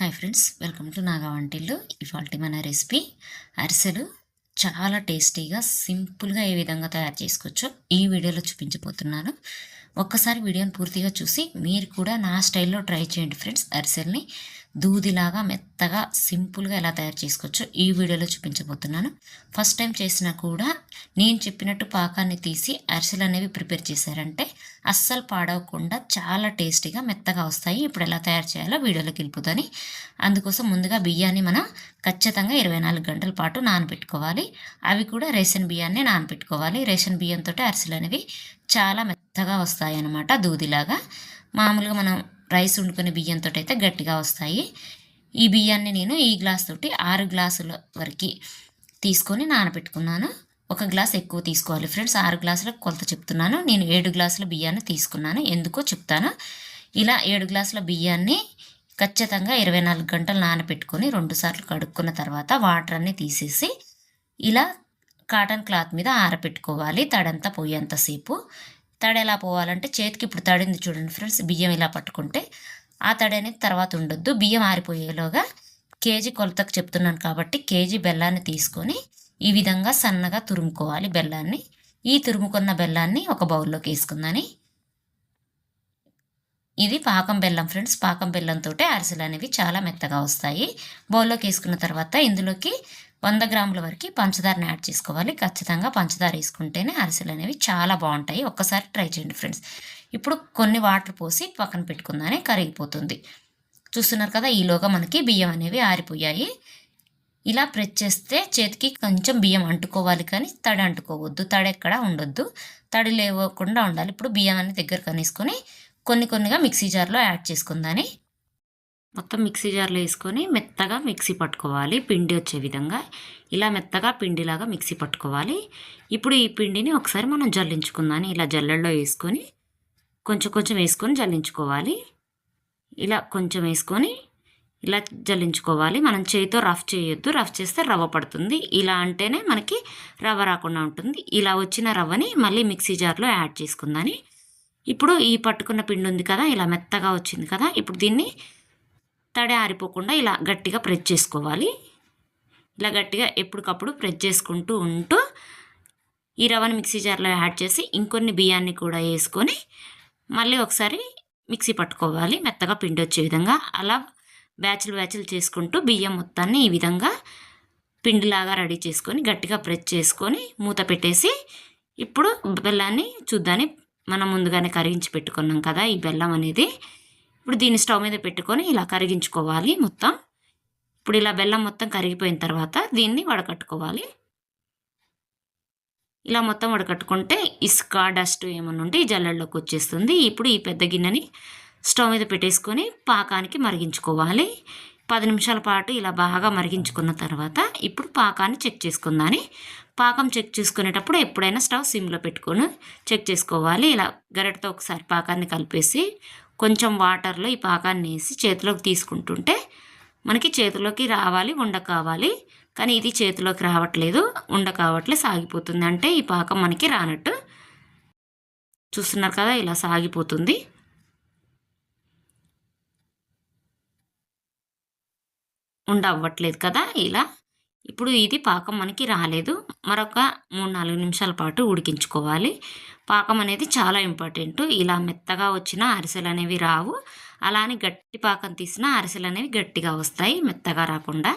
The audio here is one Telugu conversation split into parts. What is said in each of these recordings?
Hi friends welcome to Naga వంటిల్లు ఇవాళ మన రెసిపీ అరిసెలు చాలా టేస్టీగా సింపుల్గా ఏ విధంగా తయారు చేసుకోవచ్చో ఈ వీడియోలో చూపించబోతున్నాను. ఒక్కసారి వీడియోని పూర్తిగా చూసి మీరు కూడా నా స్టైల్లో ట్రై చేయండి ఫ్రెండ్స్ అరిసెల్ని. దూదిలాగా మెత్తగా సింపుల్గా ఎలా తయారు చేసుకోవచ్చో ఈ వీడియోలో చూపించబోతున్నాను. ఫస్ట్ టైం చేసినా కూడా నేను చెప్పినట్టు పాకాన్ని తీసి అరిసెలు అనేవి ప్రిపేర్ చేశారంటే అస్సలు పాడవకుండా చాలా టేస్టీగా మెత్తగా వస్తాయి. ఇప్పుడు ఎలా తయారు చేయాలో వీడియోలోకి వెళ్ళిపోతుంది అందుకోసం ముందుగా బియ్యాన్ని మనం ఖచ్చితంగా ఇరవై నాలుగు గంటల పాటు నానబెట్టుకోవాలి. అవి కూడా రేషన్ బియ్యాన్ని నానబెట్టుకోవాలి. రేషన్ బియ్యంతో అరిసెలు అనేవి చాలా మెత్తగా వస్తాయి అన్నమాట దూదిలాగా. మామూలుగా మనం రైస్ వండుకునే బియ్యంతో అయితే గట్టిగా వస్తాయి. ఈ బియ్యాన్ని నేను ఈ గ్లాస్ తోటి ఆరు గ్లాసుల వరకు తీసుకొని నానబెట్టుకున్నాను. ఒక గ్లాస్ ఎక్కువ తీసుకోవాలి ఫ్రెండ్స్. ఆరు గ్లాసులకు కొలత చెప్తున్నాను. నేను ఏడు గ్లాసుల బియ్యాన్ని తీసుకున్నాను. ఎందుకో చెప్తాను. ఇలా ఏడు గ్లాసుల బియ్యాన్ని ఖచ్చితంగా ఇరవై నాలుగు గంటలు నానబెట్టుకొని రెండుసార్లు కడుక్కున్న తర్వాత వాటర్ అన్ని తీసేసి ఇలా కాటన్ క్లాత్ మీద ఆరబెట్టుకోవాలి తడంతా పోయేంతసేపు తడి ఎలా పోవాలంటే చేతికి ఇప్పుడు తడింది చూడండి ఫ్రెండ్స్ బియ్యం ఇలా పట్టుకుంటే ఆ తడి అనేది తర్వాత ఉండొద్దు. బియ్యం ఆరిపోయేలోగా కేజీ కొలతకు చెప్తున్నాను కాబట్టి కేజీ బెల్లాన్ని తీసుకొని ఈ విధంగా సన్నగా తురుముకోవాలి బెల్లాన్ని. ఈ తురుముకున్న బెల్లాన్ని ఒక బౌల్లోకి వేసుకుందని. ఇది పాకం బెల్లం ఫ్రెండ్స్ పాకం బెల్లంతో అరిసెలు అనేవి చాలా మెత్తగా వస్తాయి. బౌల్లోకి వేసుకున్న తర్వాత ఇందులోకి వంద గ్రాముల వరకు పంచదారని యాడ్ చేసుకోవాలి. ఖచ్చితంగా పంచదార వేసుకుంటేనే అరిసెలు అనేవి చాలా బాగుంటాయి. ఒక్కసారి ట్రై చేయండి ఫ్రెండ్స్. ఇప్పుడు కొన్ని వాటర్ పోసి పక్కన పెట్టుకుందానే కరిగిపోతుంది. చూస్తున్నారు కదా ఈలోగా మనకి బియ్యం అనేవి ఆరిపోయాయి. ఇలా ప్రెస్ చేస్తే చేతికి కొంచెం బియ్యం అంటుకోవాలి కానీ తడి అంటుకోవద్దు. తడి ఎక్కడ ఉండొద్దు. తడి లేవకుండా ఉండాలి. ఇప్పుడు బియ్యం అనేది దగ్గర కనేసుకొని కొన్ని కొన్నిగా మిక్సీ జార్లో యాడ్ చేసుకుందని మొత్తం మిక్సీ జార్లో వేసుకొని మెత్తగా మిక్సీ పట్టుకోవాలి. పిండి వచ్చే విధంగా ఇలా మెత్తగా పిండిలాగా మిక్సీ పట్టుకోవాలి. ఇప్పుడు ఈ పిండిని ఒకసారి మనం జల్లించుకుందాం. ఇలా జల్లెల్లో వేసుకొని కొంచెం కొంచెం వేసుకొని జల్లించుకోవాలి. ఇలా కొంచెం వేసుకొని ఇలా జల్లించుకోవాలి. మనం చేతితో రఫ్ చేయొద్దు. రఫ్ చేస్తే రవ్వ పడుతుంది. ఇలా అంటేనే మనకి రవ్వ రాకుండా ఉంటుంది. ఇలా వచ్చిన రవ్వని మళ్ళీ మిక్సీ జార్లో యాడ్ చేసుకుందని ఇప్పుడు ఈ పట్టుకున్న పిండి ఉంది కదా ఇలా మెత్తగా వచ్చింది కదా ఇప్పుడు దీన్ని తడి ఆరిపోకుండా ఇలా గట్టిగా ప్రెస్ చేసుకోవాలి. ఇలా గట్టిగా ఎప్పటికప్పుడు ప్రెస్ చేసుకుంటూ ఉంటూ ఈ రవ్వని మిక్సీ జార్లో యాడ్ చేసి ఇంకొన్ని బియ్యాన్ని కూడా వేసుకొని మళ్ళీ ఒకసారి మిక్సీ పట్టుకోవాలి. మెత్తగా పిండి వచ్చే విధంగా అలా బ్యాచ్లు బ్యాచ్లు చేసుకుంటూ బియ్యం మొత్తాన్ని ఈ విధంగా పిండిలాగా రెడీ చేసుకొని గట్టిగా ప్రెస్ చేసుకొని మూత పెట్టేసి ఇప్పుడు బెల్లాన్ని చూద్దాని మనం ముందుగానే కరిగించి పెట్టుకున్నాం కదా ఈ బెల్లం అనేది. ఇప్పుడు దీన్ని స్టవ్ మీద పెట్టుకొని ఇలా కరిగించుకోవాలి మొత్తం. ఇప్పుడు ఇలా బెల్లం మొత్తం కరిగిపోయిన తర్వాత దీన్ని వడకట్టుకోవాలి. ఇలా మొత్తం వడకట్టుకుంటే ఇసుక డస్ట్ ఏమన్నా ఉంటే ఈ జల్లెల్లోకి వచ్చేస్తుంది. ఇప్పుడు ఈ పెద్ద గిన్నెని స్టవ్ మీద పెట్టేసుకొని పాకానికి మరిగించుకోవాలి. పది నిమిషాల పాటు ఇలా బాగా మరిగించుకున్న తర్వాత ఇప్పుడు పాకాన్ని చెక్ చేసుకుందాని. పాకం చెక్ చేసుకునేటప్పుడు ఎప్పుడైనా స్టవ్ సిమ్లో పెట్టుకొని చెక్ చేసుకోవాలి. ఇలా గరిటతో ఒకసారి పాకాన్ని కలిపేసి కొంచెం వాటర్లో ఈ పాకాన్ని వేసి చేతిలోకి తీసుకుంటుంటే మనకి చేతిలోకి రావాలి ఉండ కావాలి. కానీ ఇది చేతిలోకి రావట్లేదు ఉండ కావట్లే సాగిపోతుంది. అంటే ఈ పాకం మనకి రానట్టు. చూస్తున్నారు కదా ఇలా సాగిపోతుంది. ఉండ అవ్వట్లేదు కదా ఇలా. ఇప్పుడు ఇది పాకం మనకి రాలేదు. మరొక మూడు నాలుగు నిమిషాల పాటు ఉడికించుకోవాలి. పాకం అనేది చాలా ఇంపార్టెంట్. ఇలా మెత్తగా వచ్చిన అరిసెలు అనేవి రావు. అలా అని గట్టి పాకం తీసిన అరిసెలు అనేవి గట్టిగా వస్తాయి మెత్తగా రాకుండా.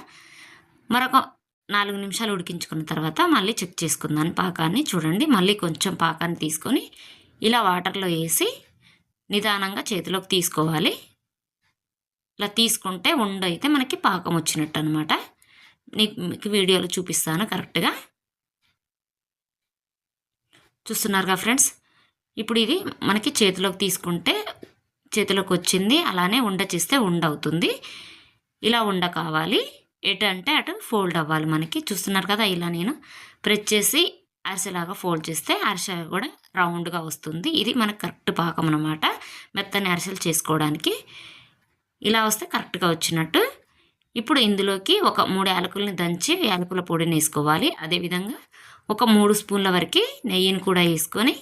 మరొక నాలుగు నిమిషాలు ఉడికించుకున్న తర్వాత మళ్ళీ చెక్ చేసుకుందాం పాకాన్ని. చూడండి మళ్ళీ కొంచెం పాకాన్ని తీసుకొని ఇలా వాటర్లో వేసి నిదానంగా చేతిలోకి తీసుకోవాలి. ఇలా తీసుకుంటే ఉండైతే మనకి పాకం వచ్చినట్టు అనమాట మీకు వీడియోలో చూపిస్తాను కరెక్ట్గా. చూస్తున్నారుగా ఫ్రెండ్స్? ఇప్పుడు ఇది మనకి చేతిలోకి తీసుకుంటే చేతిలోకి వచ్చింది అలానే ఉండ చేస్తే ఉండ అవుతుంది. ఇలా ఉండ కావాలి. ఎటు అంటే అటు ఫోల్డ్ అవ్వాలి మనకి. చూస్తున్నారు కదా ఇలా నేను ప్రెస్ చేసి అరిసెలాగా ఫోల్డ్ చేస్తే అరిసె కూడా రౌండ్గా వస్తుంది. ఇది మనకు కరెక్ట్ పాకం అనమాట మెత్తని అరిసెలు చేసుకోవడానికి. ఇలా వస్తే కరెక్ట్గా వచ్చినట్టు. ఇప్పుడు ఇందులోకి ఒక మూడు యాలకుల్ని దంచి యాలకుల పొడిని వేసుకోవాలి. అదేవిధంగా ఒక మూడు స్పూన్ల వరకు నెయ్యిని కూడా వేసుకొని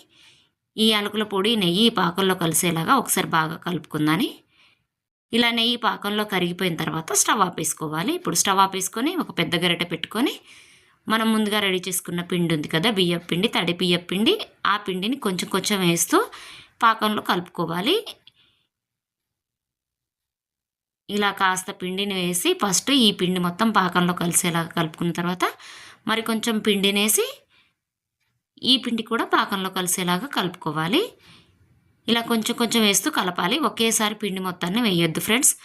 ఈ యాలకుల పొడి నెయ్యి పాకంలో కలిసేలాగా ఒకసారి బాగా కలుపుకుందని. ఇలా నెయ్యి పాకంలో కరిగిపోయిన తర్వాత స్టవ్ ఆపేసుకోవాలి. ఇప్పుడు స్టవ్ ఆపేసుకొని ఒక పెద్ద గరిటె పెట్టుకొని మనం ముందుగా రెడీ చేసుకున్న పిండి ఉంది కదా బియ్యం పిండి తడి బియ్యం పిండి ఆ పిండిని కొంచెం కొంచెం వేస్తూ పాకంలో కలుపుకోవాలి. ఇలా కాస్త పిండిని వేసి ఫస్ట్ ఈ పిండి మొత్తం పాకంలో కలిసేలాగా కలుపుకున్న తర్వాత మరి కొంచెం పిండిని వేసి ఈ పిండి కూడా పాకంలో కలిసేలాగా కలుపుకోవాలి. ఇలా కొంచెం కొంచెం వేస్తూ కలపాలి. ఒకేసారి పిండి మొత్తాన్ని వేయొద్దు ఫ్రెండ్స్.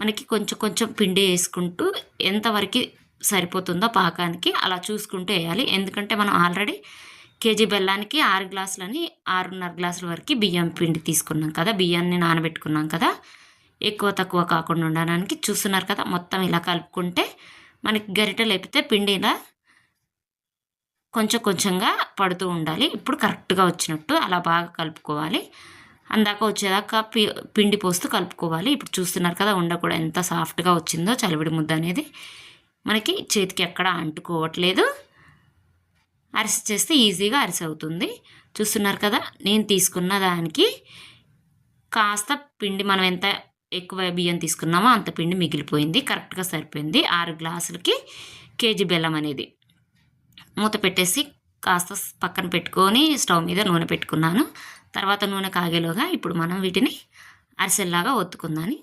మనకి కొంచెం కొంచెం పిండి వేసుకుంటూ ఎంతవరకు సరిపోతుందో పాకానికి అలా చూసుకుంటూ వేయాలి. ఎందుకంటే మనం ఆల్రెడీ కేజీ బెల్లానికి ఆరు గ్లాసులని ఆరున్నర గ్లాసుల వరకు బియ్యం పిండి తీసుకున్నాం కదా. బియ్యాన్ని నానబెట్టుకున్నాం కదా. ఎక్కువ తక్కువ కాకుండా ఉండడానికి చూస్తున్నారు కదా మొత్తం ఇలా కలుపుకుంటే మనకి గరిటె లేపితే పిండి ఇలా కొంచెం కొంచెంగా పడుతూ ఉండాలి. ఇప్పుడు కరెక్ట్గా వచ్చినట్టు అలా బాగా కలుపుకోవాలి. అందాక వచ్చేదాకా పి పిండి పోస్తూ కలుపుకోవాలి. ఇప్పుడు చూస్తున్నారు కదా ఉండ కూడా ఎంత సాఫ్ట్గా వచ్చిందో చలివిడి ముద్ద అనేది. మనకి చేతికి ఎక్కడ అంటుకోవట్లేదు. అరిసి చేస్తే ఈజీగా అరిసి అవుతుంది. చూస్తున్నారు కదా నేను తీసుకున్న దానికి కాస్త పిండి మనం ఎంత ఎక్కువ బియ్యం తీసుకున్నామో అంత పిండి మిగిలిపోయింది కరెక్ట్గా సరిపోయింది. ఆరు గ్లాసులకి కేజీ బెల్లం అనేది మూత పెట్టేసి కాస్త పక్కన పెట్టుకొని స్టవ్ మీద నూనె పెట్టుకున్నాను. తర్వాత నూనె కాగేలోగా ఇప్పుడు మనం వీటిని అరిసెల్లాగా ఒత్తుకుందాని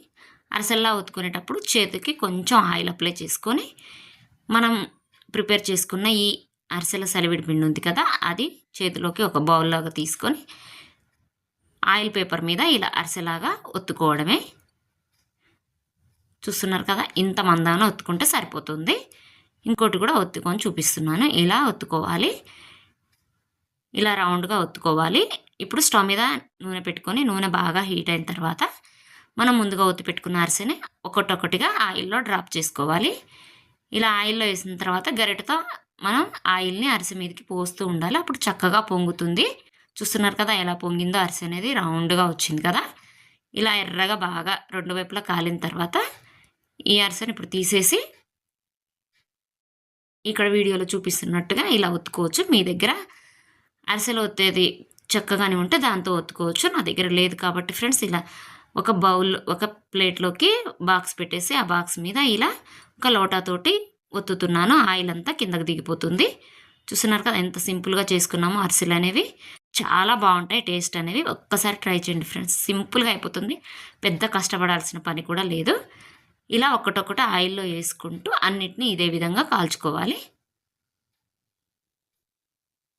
అరిసెల్లా ఒత్తుకునేటప్పుడు చేతికి కొంచెం ఆయిల్ అప్లై చేసుకొని మనం ప్రిపేర్ చేసుకున్న ఈ అరిసెల సలివిడి పిండి ఉంది కదా అది చేతిలోకి ఒక బౌల్లాగా తీసుకొని ఆయిల్ పేపర్ మీద ఇలా అరిసెలాగా ఒత్తుకోవడమే చూస్తున్నారు కదా ఇంత మందాన ఒత్తుకుంటే సరిపోతుంది. ఇంకోటి కూడా ఒత్తుకొని చూపిస్తున్నాను. ఇలా ఒత్తుకోవాలి. ఇలా రౌండ్గా ఒత్తుకోవాలి. ఇప్పుడు స్టవ్ మీద నూనె పెట్టుకొని నూనె బాగా హీట్ అయిన తర్వాత మనం ముందుగా ఒత్తి పెట్టుకున్న అరిసెని ఒకటొకటిగా ఆయిల్లో డ్రాప్ చేసుకోవాలి. ఇలా ఆయిల్లో వేసిన తర్వాత గరిటతో మనం ఆయిల్ని అరిసె మీదకి పోస్తూ ఉండాలి. అప్పుడు చక్కగా పొంగుతుంది. చూస్తున్నారు కదా ఎలా పొంగిందో అరిసె అనేది రౌండ్గా వచ్చింది కదా. ఇలా ఎర్రగా బాగా రెండు వైపులా కాలిన తర్వాత ఈ అరిసెని ఇప్పుడు తీసేసి ఇక్కడ వీడియోలో చూపిస్తున్నట్టుగా ఇలా ఒత్తుకోవచ్చు. మీ దగ్గర అరిసెలు ఒత్తేది చక్కగానే ఉంటే దాంతో ఒత్తుకోవచ్చు. నా దగ్గర లేదు కాబట్టి ఫ్రెండ్స్ ఇలా ఒక బౌల్ ఒక ప్లేట్లోకి బాక్స్ పెట్టేసి ఆ బాక్స్ మీద ఇలా ఒక లోటాతోటి ఒత్తుతున్నాను. ఆయిల్ అంతా కిందకి దిగిపోతుంది. చూస్తున్నారు కదా ఎంత సింపుల్గా చేసుకున్నామో అరిసెలు అనేవి. చాలా బాగుంటాయి టేస్ట్ అనేవి. ఒక్కసారి ట్రై చేయండి ఫ్రెండ్స్. సింపుల్గా అయిపోతుంది. పెద్ద కష్టపడాల్సిన పని కూడా లేదు. ఇలా ఒకటొకటి ఆయిల్లో వేసుకుంటూ అన్నిటినీ ఇదే విధంగా కాల్చుకోవాలి.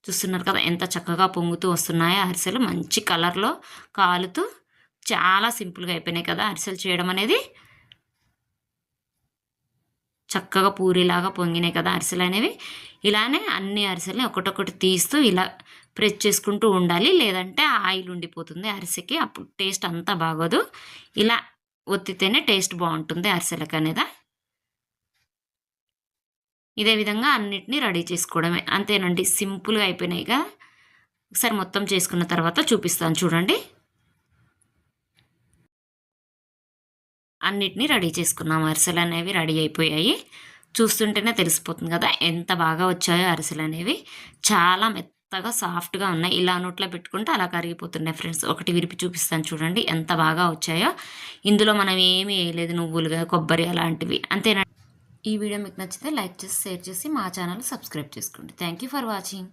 చూస్తున్నారు కదా ఎంత చక్కగా పొంగుతూ వస్తున్నాయో అరిసెలు. మంచి కలర్లో కాలుతూ చాలా సింపుల్గా అయిపోయినాయి కదా అరిసెలు చేయడం అనేది. చక్కగా పూరిలాగా పొంగినాయి కదా అరిసెలు అనేవి. ఇలానే అన్ని అరిసెల్ని ఒకటొకటి తీస్తూ ఇలా ప్రెస్ చేసుకుంటూ ఉండాలి. లేదంటే ఆయిల్ ఉండిపోతుంది అరిసెకి. అప్పుడు టేస్ట్ అంతా బాగోదు. ఇలా ఒత్తితేనే టేస్ట్ బాగుంటుంది అరిసెలకు అనేది? ఇదే విధంగా అన్నిటినీ రెడీ చేసుకోవడమే. అంతేనండి సింపుల్గా అయిపోయినాయిగా. ఒకసారి మొత్తం చేసుకున్న తర్వాత చూపిస్తాను చూడండి. అన్నిటినీ రెడీ చేసుకున్నాం. అరిసెలు అనేవి రెడీ అయిపోయాయి. చూస్తుంటేనే తెలిసిపోతుంది కదా ఎంత బాగా వచ్చాయో అరిసెలు అనేవి. చాలా మెత్తగా సాఫ్ట్గా ఉన్నాయి. ఇలా నోట్లో పెట్టుకుంటే అలా కరిగిపోతున్నాయి ఫ్రెండ్స్. ఒకటి విరిపి చూపిస్తాను చూడండి ఎంత బాగా వచ్చాయో. ఇందులో మనం ఏమీ వేయలేదు నువ్వులుగా కొబ్బరి అలాంటివి. అంతేనా ఈ వీడియో మీకు నచ్చితే లైక్ చేసి షేర్ చేసి మా ఛానల్ సబ్స్క్రైబ్ చేసుకోండి. Thank you for watching.